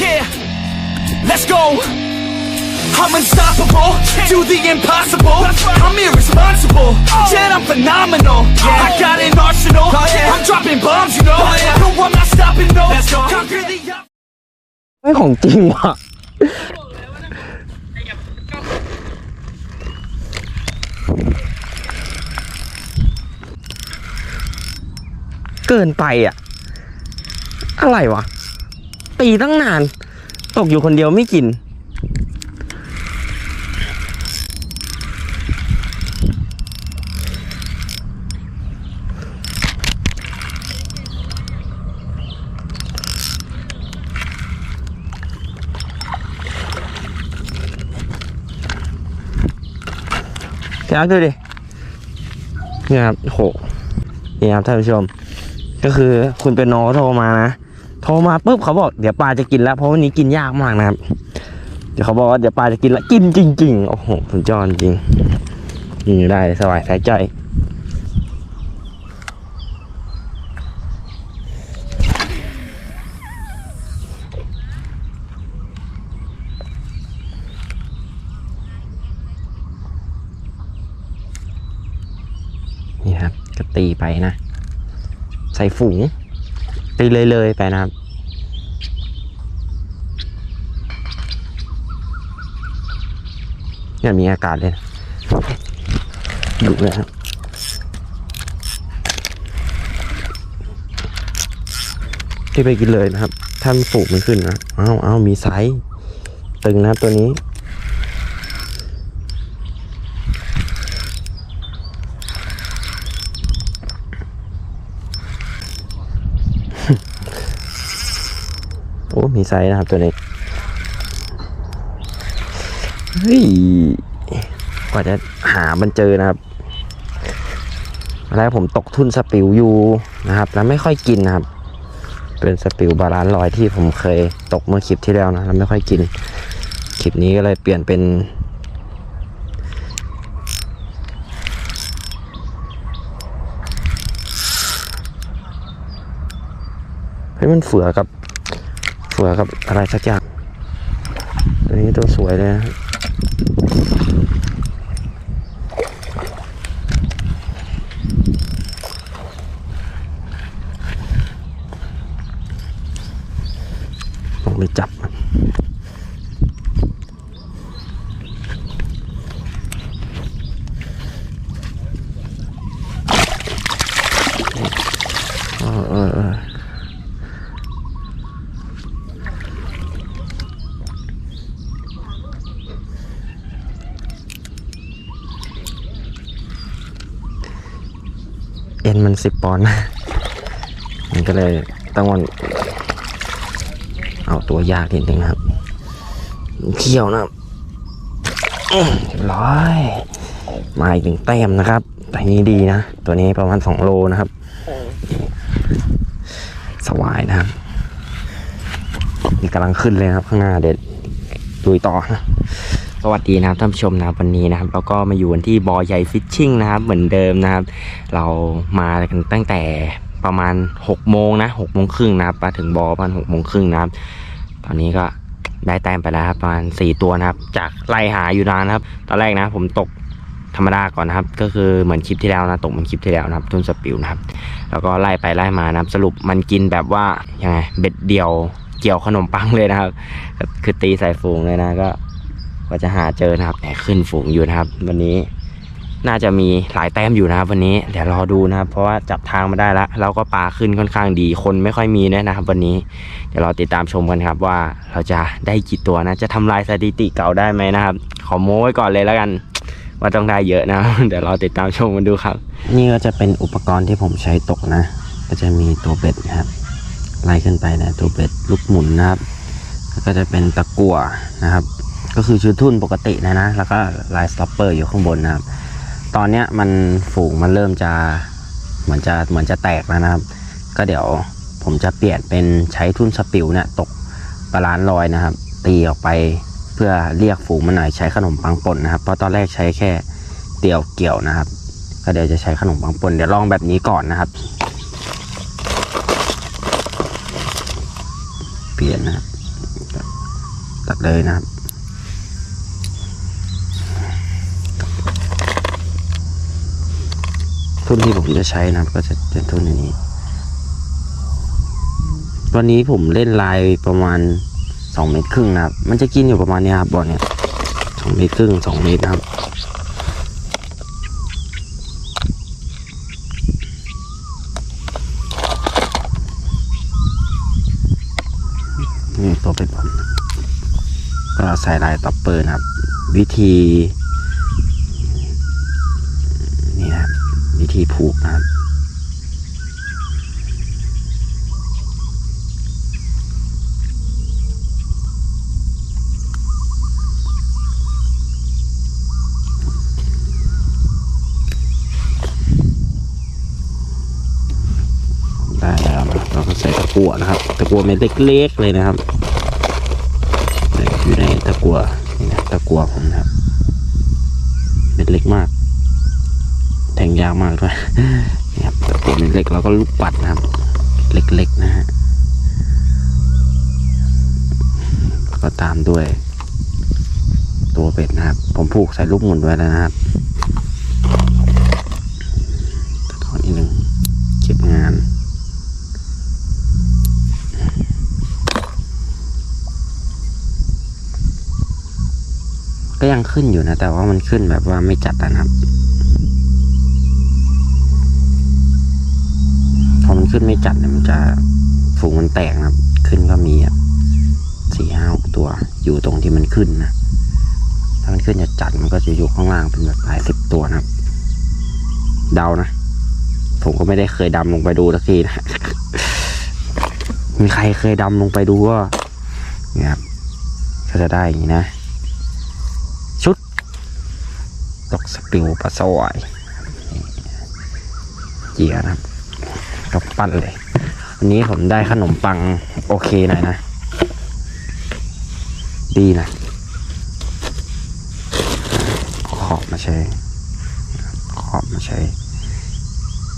Yeah, let's go. I'm unstoppable, do the impossible. I'm irresponsible, yet I'm phenomenal. I got an arsenal, I'm dropping bombs, you know. No, I'm not stopping, no. Conquer the ไม่ของจริงว่ะ เกินไปอะ อะไรวะ ตีตั้งนาน ตกอยู่คนเดียวไม่กิน พี่อาร์ตดูดินี่ครับโหนี่ครับท่านผู้ชม ก็คือคุณเป็นโนโทรมานะ โทรมาปุ๊บเขาบอกเดี๋ยวปลาจะกินแล้วเพราะวันนี้กินยากมากนะครับ เดี๋ยวเขาบอกว่าเดี๋ยวปลาจะกินแล้วกินจริง ๆ โอ้โหสุดยอดจริงนอยู่ได้สบายสายใจนี่ครับก็ตีไปนะ ใส่ฝูง ตีเลยเลยๆไปนะครับ เนี่ยมีอากาศเลยดุเลยครับที่ไปกินเลยนะครับถ้านฝูงมันขึ้นนะ เอาเอามีไซส์ตึงนะครับตัวนี้ มีไซส์นะครับตัวนี้ เฮ้ย กว่าจะหามันเจอนะครับอะไรผมตกทุนสปิวอยู่นะครับ แล้วไม่ค่อยกินนะครับ เป็นสปิวบาลานซ์ลอยที่ผมเคยตกเมื่อคลิปที่แล้วนะแล้วไม่ค่อยกิน คลิปนี้ก็เลยเปลี่ยนเป็นเฮ้ยมันเฟือกับ เฟือกับอะไรสักอย่างตัวนี้ตัวสวยเลยต้องไปจับมันเออเออเออ เอ็ นมันสิบปอนด์นะมันก็เลยต้องวันเอาตัวยากนิดนึงครับเที่ยวนะครับอื้อเรียบร้อย มาอีกหนึ่งแต้มนะครับ แต่นี้ดีนะ ตัวนี้ประมาณสองโลนะครับ สวายนะครับนี่กำลังขึ้นเลยครับ ข้างหน้าเด็ดดุยต่อนะ สวัสดีนะครับท่านผู้ชมนะครับวันนี้นะครับแล้วก็มาอยู่กันที่บอใหญ่ฟิชชิ่งนะครับเหมือนเดิมนะครับ เรามากันตั้งแต่ประมาณ6โมงนะ6โมงครึ่งนะครับมาถึงบอประมาณ6โมงครึ่งนะครับ ตอนนี้ก็ได้แต้มไปแล้วครับประมาณ4ตัวนะครับ จากไล่หาอยู่นานนะครับ ตอนแรกนะผมตกธรรมดาก่อนนะครับ ก็คือเหมือนคลิปที่แล้วนะตกเหมือนคลิปที่แล้วนะครับทุนสปิวนะครับ แล้วก็ไล่ไปไล่มานะครับ สรุปมันกินแบบว่ายังไงเบ็ดเดียวเกี่ยวขนมปังเลยนะครับ คือตีใส่ฝูงเลยนะก็ ก็จะหาเจอนะครับแต่ขึ้นฝูงอยู่นะครับ วันนี้น่าจะมีหลายแต้มอยู่นะครับ วันนี้เดี๋ยวรอดูนะครับ เพราะว่าจับทางมาได้แล้วแล้วก็ปลาขึ้นค่อนข้างดีคนไม่ค่อยมีด้วยนะครับ วันนี้เดี๋ยวเราติดตามชมกันครับ ว่าเราจะได้กี่ตัวนะ จะทำลายสถิติเก่าได้ไหมนะครับ ขอโม้ไว้ก่อนเลยแล้วกัน ว่าต้องได้เยอะนะ เดี๋ยวเราติดตามชมกันดูครับ นี่ก็จะเป็นอุปกรณ์ที่ผมใช้ตกนะ ก็จะมีตัวเบ็ดนะครับไล่ขึ้นไปนะตัวเบ็ดลูกหมุนนะครับแล้วก็จะเป็นตะกั่วนะครับ ก็คือชุดทุ่นปกตินะนะ แล้วก็ลายสต็อปเปอร์อยู่ข้างบนนะครับ ตอนเนี้ยมันฝูงมันเริ่มจะเหมือนจะเหมือนจะแตกแล้วนะครับ ก็เดี๋ยวผมจะเปลี่ยนเป็นใช้ทุ่นสปิวเนี่ยตกบาลานซ์ลอยนะครับ ตีออกไปเพื่อเรียกฝูงมันหน่อยใช้ขนมปังป่นนะครับ เพราะตอนแรกใช้แค่เดี่ยวเกี่ยวนะครับ ก็เดี๋ยวจะใช้ขนมปังป่นเดี๋ยวลองแบบนี้ก่อนนะครับ เปลี่ยนนะครับตัดเลยนะครับ ทุนที่ผมจะใช้นะครับ ก็จะเป็นทุนอันนี้ วันนี้ผมเล่นลายประมาณสองเมตรครึ่งนะครับ มันจะกินอยู่ประมาณเนี้ยครับบ่อเนี่ยสองเมตรครึ่งสองเมตรนะครับนี่ตัวเป็นผมก็ใส่ลายต็อปเปอร์นะครับ วิธี นี่นะครับ วิ ธีผูกนะครับได้แล้วเราก็ใส่ตะกั่วนะครับ ตะกั่วเม็ดเล็กๆเลยนะครับอยู่ในตะกั่วนี่นะตะกั่วผมนะครับ เม็ดเล็กมาก งยากมากด้วยนี่ครับตะกั่เม็ดเล็กเราก็ลูกปัดนะครับ เล็กๆนะฮะแล้วก็ตามด้วย ตัวเป็ดนะครับ ผมผูกใส่ลูกหมุนไว้แล้วนะครับตอนนี้หนึ่งเก็บงานก็ยังขึ้นอยู่นะ แต่ว่ามันขึ้นแบบว่าไม่จัดนะครับ ขึ้นไม่จัดเนี่ยมันจะฝูงมันแตกนะครับ ขึ้นก็มีอะสี่ห้าหกตัวอยู่ตรงที่มันขึ้นนะ ถ้ามันขึ้นจะจัดมันก็จะอยู่ข้างล่างเป็นแบบหลายสิบตัวนะครับ เดานะ ผมก็ไม่ได้เคยดำลงไปดูสักทีนะ มีใครเคยดำลงไปดูก็เนี่ยครับก็จะได้อย่างนี้นะ ชุดตกสปิวปลาสวายเจียนะครับ กับปั้นเลย วันนี้ผมได้ขนมปังโอเคหน่อยนะ ดีนะขอบมาใช้ขอบมาใช้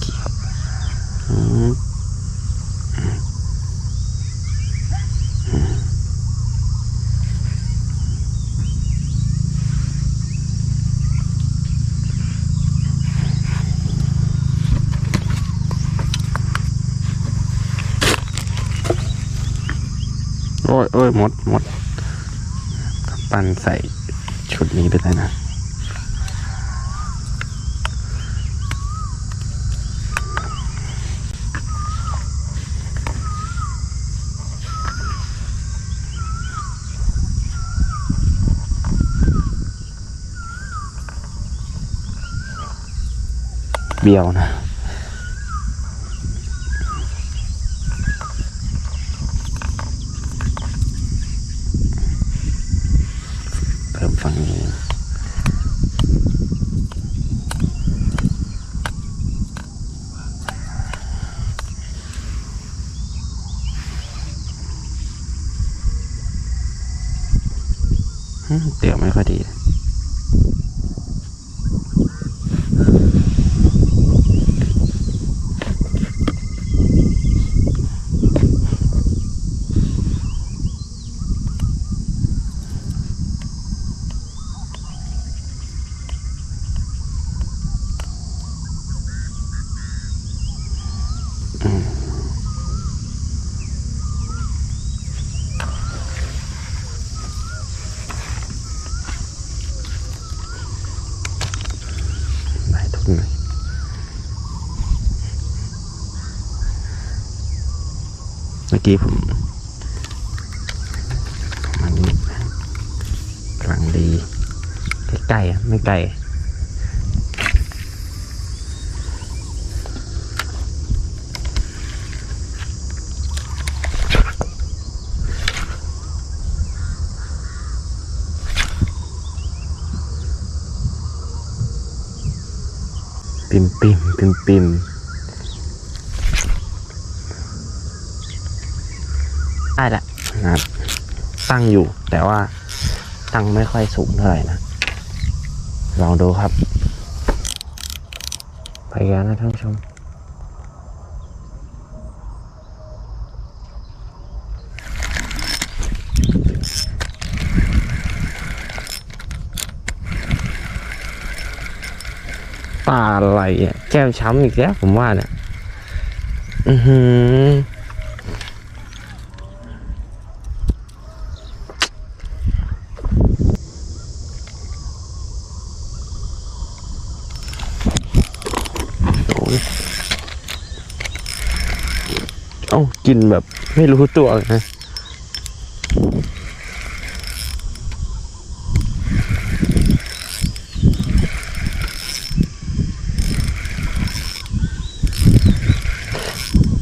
เกี่ยวอืมอืมโอ้ ยโอ้ยมดมดปั้นใส่ชุดนี้ไปเลยนะเบี้ยวนะ เพิ่มฝั่งนี้ อืม เตียวไม่ค่อยดี กี้ผมมันกำลังดีใกล้ๆไม่ไกลปิมปิมปิมปิม ได้แหละนะตั้งอยู่ แต่ว่าตั้งไม่ค่อยสูงเท่าไหร่นะ ลองดูครับไปแยามนะท่านผู้ชมปลาอะไรอะแก้มช้ำอีกแล้วผมว่าเนี่ย อือหือ เอ้ากินแบบไม่รู้ตัวเลยนะ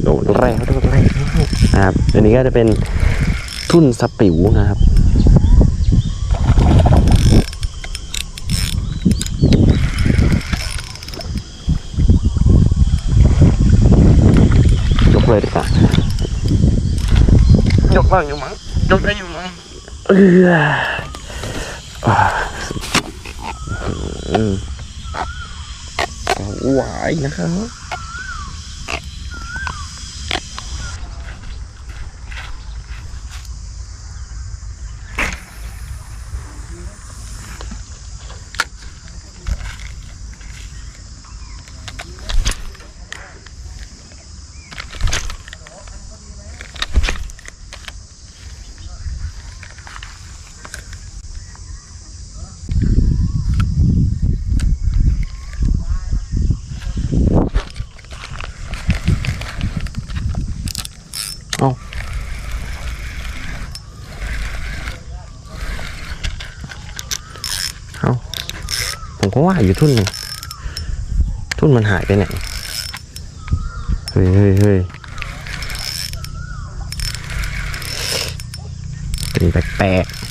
โดนแล้วโดนแล้วนะครับอันนี้ก็จะเป็นทุ่นสปิวนะครับ ยกเลยดีกว่ายก บ้างอยู่มั้งยกได้อยู่มั้งเออหวายนะครับ ก็ว่าอยู่ทุ่นนึงทุ่นมันหายไปไหนเฮ้ยเฮ้ยเฮ้ยเป็นแปลกๆ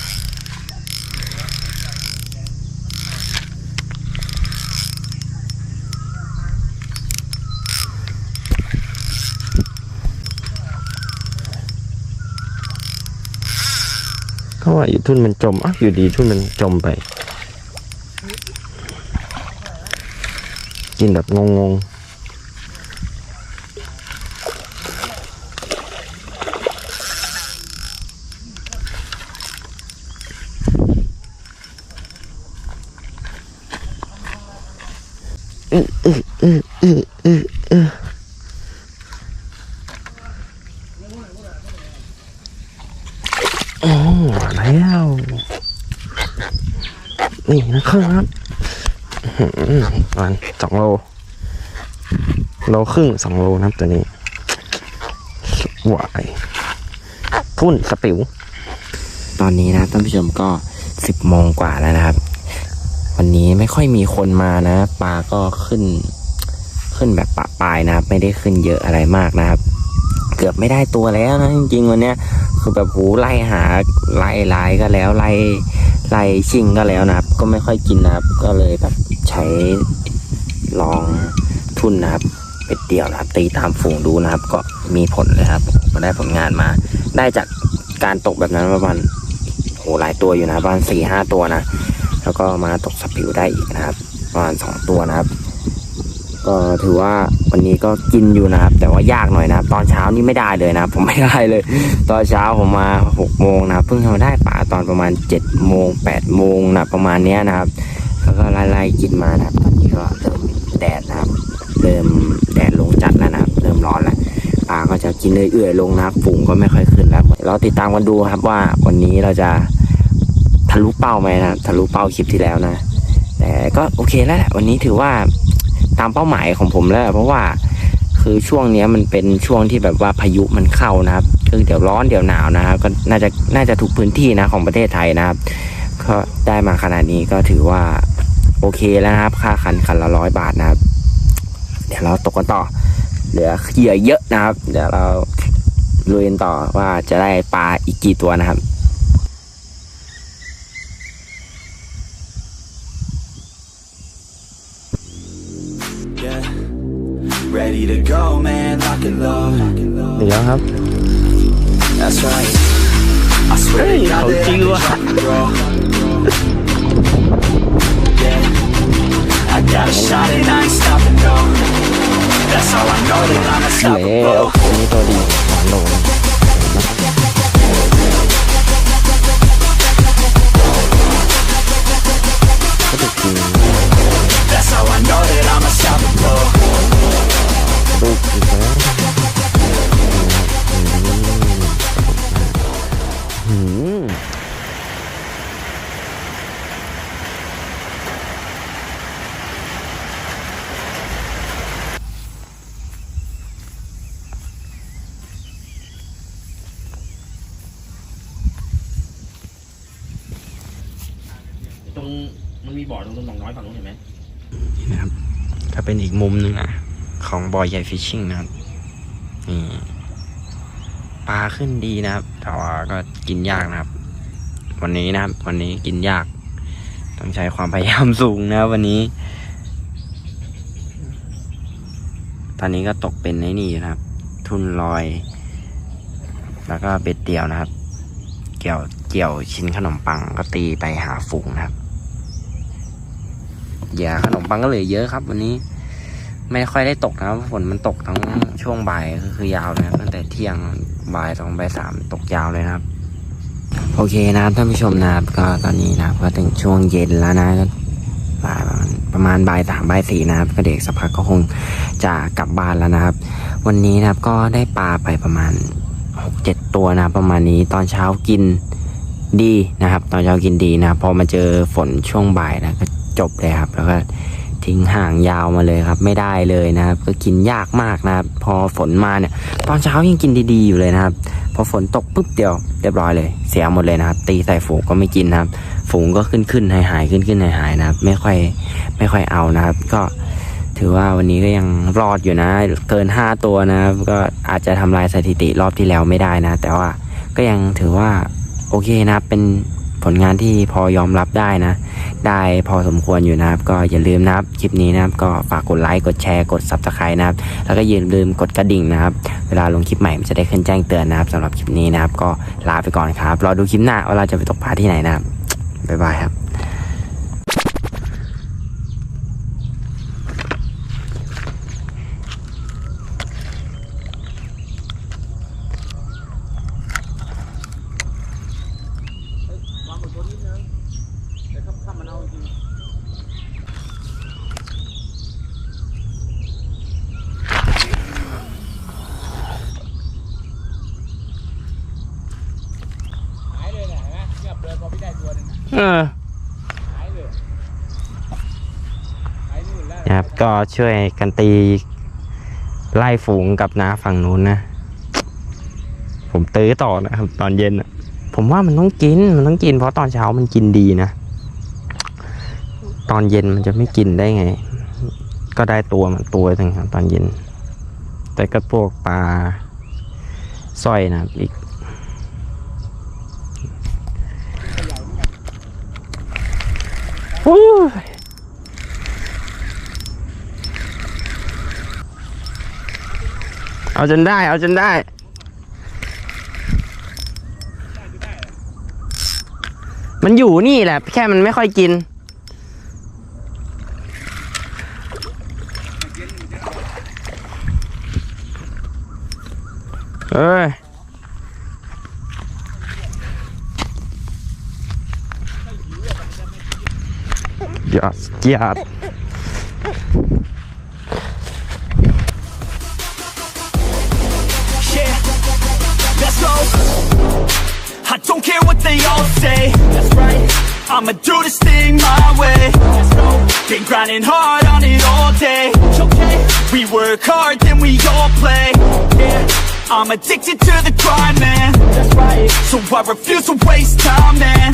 เขาว่าอยู่ทุ่นมันจมอะอยู่ดีทุ่นมันจมไป กินแบบงงๆโอ้แล้วนี่นะครับอื้อหือ ประมาณสองโลโลครึ่งสองโลนะครับตัวนี้หวายทุ่นสปิว ตอนนี้นะท่านผู้ชมก็สิบโมงกว่าแล้วนะครับ วันนี้ไม่ค่อยมีคนมานะปลาก็ขึ้น ขึ้นแบบปะปลายนะครับ ไม่ได้ขึ้นเยอะอะไรมากนะครับ เกือบไม่ได้ตัวแล้วนะจริงๆวันเนี้ยคือแบบหูไล่หาไล่ไล่ก็แล้วไล่ ไล่ชิงก็แล้วนะครับ ก็ไม่ค่อยกินนะครับ ก็เลยแบบใช้ลองทุ่นนะครับเป็ดเดี่ยวนะครับ ตีตามฝูงดูนะครับ ก็มีผลเลยครับมาได้ผลงานมา ได้จากการตกแบบนั้นประมาณโหหลายตัวอยู่นะประมาณสี่ห้าตัวนะแล้วก็มาตกสปิวได้อีกนะครับ ประมาณสองตัวนะครับ ก็ถือว่าวันนี้ก็กินอยู่นะครับ แต่ว่ายากหน่อยนะครับ ตอนเช้านี่ไม่ได้เลยนะผมไม่ได้เลย ตอนเช้าผมมาหกโมงนะเพิ่งทำได้ป่าตอนประมาณเจ็ดโมงแปดโมงนะประมาณเนี้ยนะครับแล้วก็ไล่ๆกินมานะครับตอนนี้ก็เริ่มแดดนะครับเริ่มแดดลงจัดแล้วนะครับเริ่มร้อนแล้วปลาก็จะกินเอื่อยๆลงนะครับฝูงก็ไม่ค่อยขึ้นแล้วเราติดตามกันดูครับว่าวันนี้เราจะทะลุเป้าไหมนะทะลุเป้าคลิปที่แล้วนะ แต่ก็โอเคแล้วแหละวันนี้ถือว่า ตามเป้าหมายของผมแล้ว เพราะว่าคือช่วงนี้มันเป็นช่วงที่แบบว่าพายุมันเข้านะครับคือเดี๋ยวร้อนเดี๋ยวหนาวนะครับก็น่าจะน่าจะทุกพื้นที่นะของประเทศไทยนะครับก็ได้มาขนาดนี้ก็ถือว่าโอเคแล้วนะครับ ค่าคันคันละร้อยบาทนะครับ เดี๋ยวเราตกกันต่อ เหลือเหยื่อเยอะนะครับ เดี๋ยวเราลุยกันต่อว่าจะได้ปลาอีกกี่ตัวนะครับ Ready to go, man, lock and load. เดี๋ยวครับ That's right. I swear to God that I can drop and roll. Yeah. I got a shot and I ain't stopping, no. That's how I know that I'm แล้ว unstoppable. อันนี้ตัวดีสามโลนะ ใหญ่ฟิชชิ่งนะครับนี่ปลาขึ้นดีนะครับแต่ว่าก็กินยากนะครับ วันนี้นะครับ วันนี้กินยาก ต้องใช้ความพยายามสูงนะวันนี้ ตอนนี้ก็ตกเป็นในนี่นะครับ ทุนลอย แล้วก็เบ็ดเดี่ยวนะครับ เกี่ยวเกี่ยวชิ้นขนมปังก็ตีไปหาฝูงนะครับอย่าขนมปังก็เหลือเยอะครับ วันนี้ ไม่ค่อยได้ตกนะครับฝนมันตกทั้งช่วงบ่ายก็คือยาวนะครับตั้งแต่เที่ยงบ่ายสองบ่ายสามตกยาวเลยนะครับ โอเคนะครับท่านผู้ชมนะครับก็ตอนนี้นะครับก็ถึงช่วงเย็นแล้วนะก็บ่ายประมาณบ่ายสามบ่ายสี่นะครับก็เด็กสักพักก็คงจะกลับบ้านแล้วนะครับ วันนี้นะครับก็ได้ปลาไปประมาณหกเจ็ดตัวนะประมาณนี้ตอนเช้ากินดีนะครับ ตอนเช้ากินดีนะครับพอมาเจอฝนช่วงบ่ายนะก็จบเลยครับแล้วก็ ทิ้งห่างยาวมาเลยครับ ไม่ได้เลยนะครับ ก็กินยากมากนะครับ พอฝนมาเนี่ย ตอนเช้ายังกินดีๆอยู่เลยนะครับ พอฝนตกปุ๊บเดียวเรียบร้อยเลย เสียหมดเลยนะครับ ตีใส่ฝูงก็ไม่กินนะครับ ฝูงก็ขึ้นขึ้นหายหายขึ้นขึ้นหายหายนะครับ ไม่ค่อยไม่ค่อยเอานะครับ ก็ถือว่าวันนี้ก็ยังรอดอยู่นะ เกินห้าตัวนะครับ ก็อาจจะทำลายสถิติรอบที่แล้วไม่ได้นะ แต่ว่าก็ยังถือว่าโอเคนะเป็น ผลงานที่พอยอมรับได้นะ ได้พอสมควรอยู่นะครับ ก็อย่าลืมนะครับคลิปนี้นะครับ ก็ฝากกดไลค์กดแชร์กด subscribe นะครับ แล้วก็อย่าลืมกดกระดิ่งนะครับ เวลาลงคลิปใหม่มันจะได้ขึ้นแจ้งเตือนนะครับสำหรับคลิปนี้นะครับ ก็ลาไปก่อนครับรอดูคลิปหน้าว่าเราจะไปตกปลาที่ไหนนะครับบ๊ายบายครับ วางบนตัวนิดนึงเดี๋ยวข้ามมันเอาจริง หายเลยเนี่ยเห็นไหมเงียบเลยพอพี่ได้ตัวหนึง เออนะครับก็ช่วยกันตี ไล่ฝูงกับน้าฝั่งนู้นนะ ผมตื้อต่อนะครับ ตอนเย็นผมว่ามันต้องกิน มันต้องกิน เพราะตอนเช้ามันกินดีนะ ตอนเย็นมันจะไม่กินได้ไง ก็ได้ตัวมันตัวหนึงครับตอนเย็น แต่ก็พวกปลาสร้อยนะอีก อู้ย เอาจนได้ เอาจนได้ มันอยู่นี่แหละ แค่มันไม่ค่อยกิน เอ้ย I don't care what they all say. That's right. I'ma do this thing my way. Let's go. Been grinding hard on it all day. It's okay. We work hard then we all play. Yeah I'm addicted to the grind man. That's right. So I refuse to waste time man.